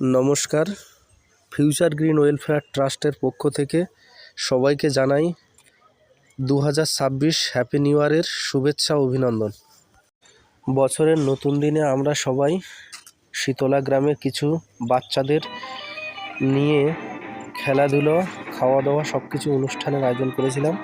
নমস্কার। Future green welfare ট্রাস্টের পক্ষ থেকে সবাইকে জানাই দু ছাব্বিশ হ্যাপি নিউ ইয়ারের শুভেচ্ছা অভিনন্দন। বছরের নতুন দিনে আমরা সবাই শীতলা গ্রামে কিছু বাচ্চাদের নিয়ে খেলাধুলো, খাওয়া দাওয়া সব কিছু অনুষ্ঠানের আয়োজন করেছিলাম।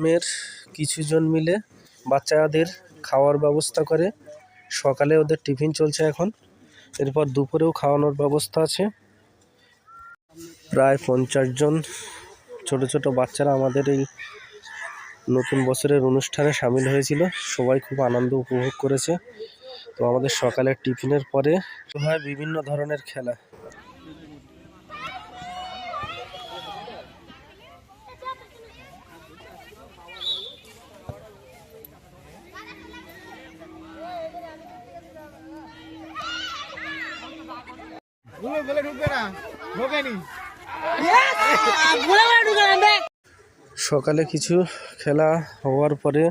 গ্রামের কিছুজন মিলে বাচ্চাদের খাওয়ার ব্যবস্থা করে। সকালে ওদের টিফিন চলছে এখন। এরপর দুপুরেও খাওয়ানোর ব্যবস্থা আছে। প্রায় পঞ্চাশ জন ছোট ছোট বাচ্চারা আমাদের এই নতুন বছরের অনুষ্ঠানে সামিল হয়েছিল। সবাই খুব আনন্দ উপভোগ করেছে। তো আমাদের সকালের টিফিনের পরে হয় বিভিন্ন ধরনের খেলা। সকালে কিছু খেলা হওয়ার পরে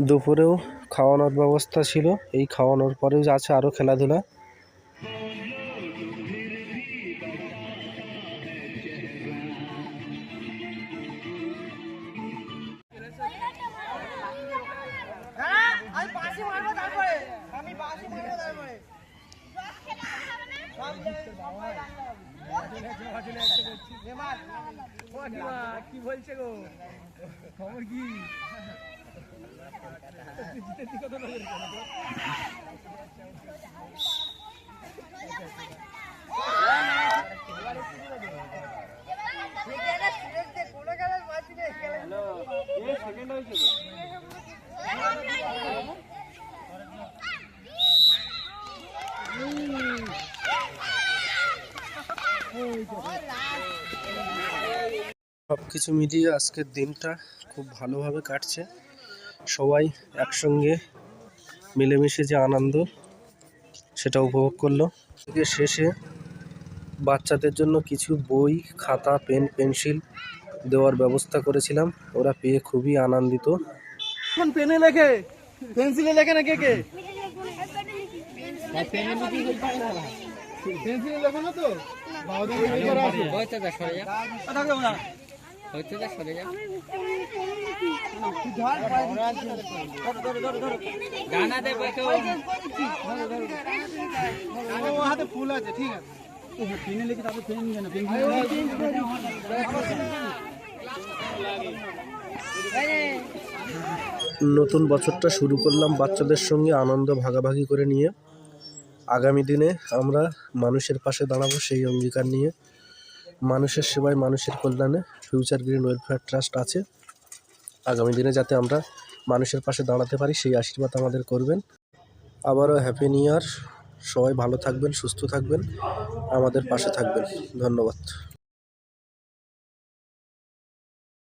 দুপুরেও খাওয়ানোর ব্যবস্থা ছিল। এই খাওয়ানোর পরেও আছে আরও খেলাধুলা। কি বলছে গো খবর কি সব কিছু মিলিয়ে আজকের দিনটা খুব ভালোভাবে কাটছে। সবাই একসঙ্গে মিলেমিশে যে আনন্দ সেটা উপভোগ করল। থেকে শেষে বাচ্চাদের জন্য কিছু বই খাতা পেন পেন্সিল দেওয়ার ব্যবস্থা করেছিলাম। ওরা পেয়ে খুবই আনন্দিত। এখন পেনে লেখে? পেন্সিলে লেখে না কে কে? পেন্সিলে লেখো না তো? ফুল আছে ঠিক আছে লিখে তারপর নিয়ে না নতুন বছরটা শুরু করলাম বাচ্চাদের সঙ্গে আনন্দ ভাগাভাগি করে নিয়ে। আগামী দিনে আমরা মানুষের পাশে দাঁড়াবো সেই অঙ্গীকার নিয়ে। মানুষের সেবায় মানুষের কল্যাণে ফিউচার গ্রিন ওয়েলফেয়ার ট্রাস্ট আছে। আগামী দিনে যাতে আমরা মানুষের পাশে দাঁড়াতে পারি, সেই আশীর্বাদ আমাদের করবেন। আবারও হ্যাপি নিউ ইয়ার সবাই ভালো থাকবেন, সুস্থ থাকবেন। আমাদের পাশে থাকবেন। ধন্যবাদ।